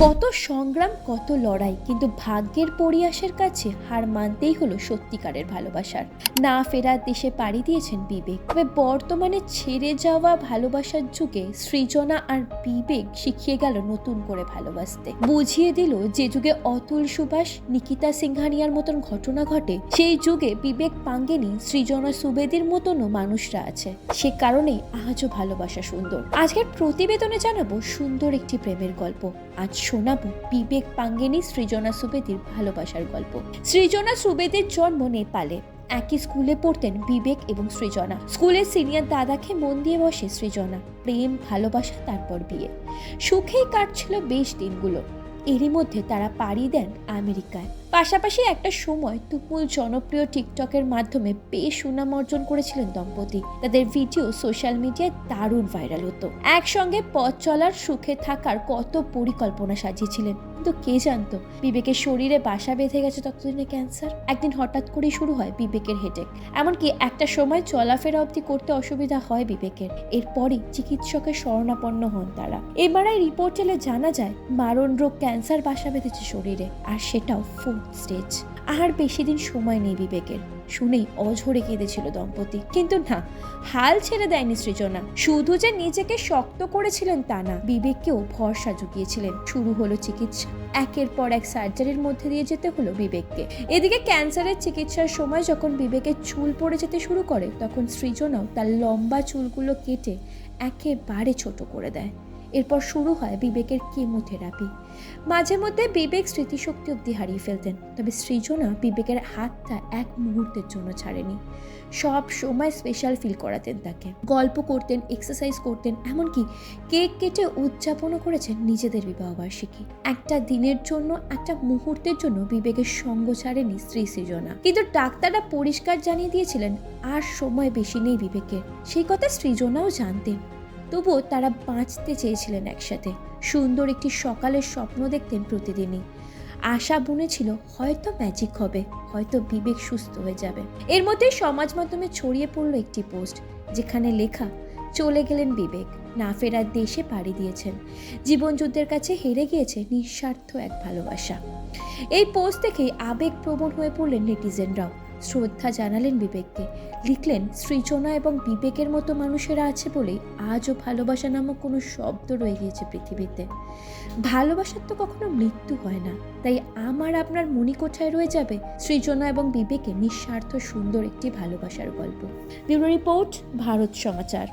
কত সংগ্রাম, কত লড়াই, কিন্তু ভাগ্যের পরিয়াসের কাছে হার মানতেই হলো সত্যিকারের ভালোবাসার। না ফেরার দেশে পাড়ি দিয়েছেন বিবেক, তবে বর্তমানে ছেড়ে যাওয়া ভালোবাসার যুগে সৃজনা আর বিবেক শিখিয়ে গেল নতুন করে ভালোবাসতে। বুঝিয়ে দিল যে যুগে অতুল সুভাষ, নিকিতা সিংহানিয়ার মতন ঘটনা ঘটে, সেই যুগে বিবেক পাঙ্গেনি সৃজনা সুবেদির মতনও মানুষরা আছে। সে কারণেই আজও ভালোবাসা সুন্দর। আজকের প্রতিবেদনে জানাব সুন্দর একটি প্রেমের গল্প। আজ শোনাবো বিবেক পাঙ্গেনি সৃজনা সুবেদির ভালোবাসার গল্প। সৃজনা সুবেদির জন্ম নেপালে। একই স্কুলে পড়তেন বিবেক এবং সৃজনা। স্কুলের সিনিয়র দাদাকে মন দিয়ে বসে সৃজনা। প্রেম, ভালোবাসা, তারপর বিয়ে। সুখেই কাটছিল বেশ দিনগুলো। এরই মধ্যে তারা পাড়ি দেন আমেরিকায়। পাশাপাশি একটা সময় তুমুল জনপ্রিয় টিকটকের মাধ্যমে বেশ সুনাম অর্জন করেছিলেন দম্পতি। তাদের ভিডিও সোশ্যাল মিডিয়ায় দারুণ ভাইরাল হতো। একসঙ্গে পথ চলার, সুখে থাকার কত পরিকল্পনা সাজিয়েছিলেন। কিন্তু কে জানতো, বিবেকের শরীরে বাসা বেঁধে গেছে ততদিনে ক্যান্সার। একদিন হঠাৎ করেই শুরু হয় বিবেকের হেডেক এমনকি একটা সময় চলাফেরা অবধি করতে অসুবিধা হয় বিবেকের। এরপরই চিকিৎসকের শরণাপন্ন হন তারা। এমআরআই রিপোর্ট এলে জানা যায় মারণ রোগ ক্যান্সার বাসা বেঁধেছে শরীরে। আর সেটাও ফোর্থ স্টেজ। আর বেশি দিন সময় নেই বিবেকের। শুনেই অঝরে কেঁদেছিল দম্পতি। কিন্তু না, হাল ছেড়ে দেয়নি সৃজনা। শুধু যে নিজেকে শক্ত করেছিলেন তা না, বিবেককেও ভরসা জুগিয়েছিলেন। শুরু হলো চিকিৎসা। একের পর এক সার্জারির মধ্যে দিয়ে যেতে হলো বিবেককে। এদিকে ক্যান্সারের চিকিৎসার সময় যখন বিবেকের চুল পড়ে যেতে শুরু করে, তখন সৃজনাও তার লম্বা চুলগুলো কেটে একেবারে ছোট করে দেয়। এরপর শুরু হয় বিবেকের কেমোথেরাপি। মাঝে মধ্যে বিবেক স্মৃতিশক্তি অবধি হারিয়ে ফেলতেন, তবে সৃজনা বিবেকের হাতটা এক মুহূর্তের জন্য ছাড়েনি। সব সময় স্পেশাল ফিল করাতেন তাকে। গল্প করতেন এক্সারসাইজ করতেন, এমনকি কেক কেটে উদযাপনও করেছেন নিজেদের বিবাহবার্ষিকী একটা দিনের জন্য, একটা মুহূর্তের জন্য বিবেকের সঙ্গ ছাড়েনি স্ত্রী সৃজনা। কিন্তু ডাক্তাররা পরিষ্কার জানিয়ে দিয়েছিলেন, আর সময় বেশি নেই বিবেকের। সেই কথা সৃজনাও জানতেন। তবুও তারা বাঁচতে চেয়েছিলেন একসাথে। সুন্দর একটি সকালের স্বপ্ন দেখতেন প্রতিদিনই। আশা বুনেছিল হয়তো ম্যাজিক হবে, হয়তো বিবেক সুস্থ হয়ে যাবে। এর মধ্যে সমাজ মাধ্যমে ছড়িয়ে পড়ল একটি পোস্ট যেখানে লেখা, চলে গেলেন বিবেক, না ফেরার দেশে পাড়ি দিয়েছেন। জীবনযুদ্ধের কাছে হেরে গিয়েছে নিঃস্বার্থ এক ভালোবাসা। এই পোস্ট দেখেই আবেগপ্রবণ হয়ে পড়লেন নেটিজেনরাও শ্রদ্ধা জানালেন বিবেককে। লিখলেন, সৃজনা এবং বিবেকের মতো মানুষেরা আছে বলেই আজও ভালোবাসা নামক কোনো শব্দ রয়ে গিয়েছে পৃথিবীতে। ভালোবাসার তো কখনো মৃত্যু হয় না। তাই আমার আপনার মনি কোঠায় রয়ে যাবে? সৃজনা এবং বিবেকে নিঃস্বার্থ সুন্দর একটি ভালোবাসার গল্প। Bureau report, Bharat Samachar.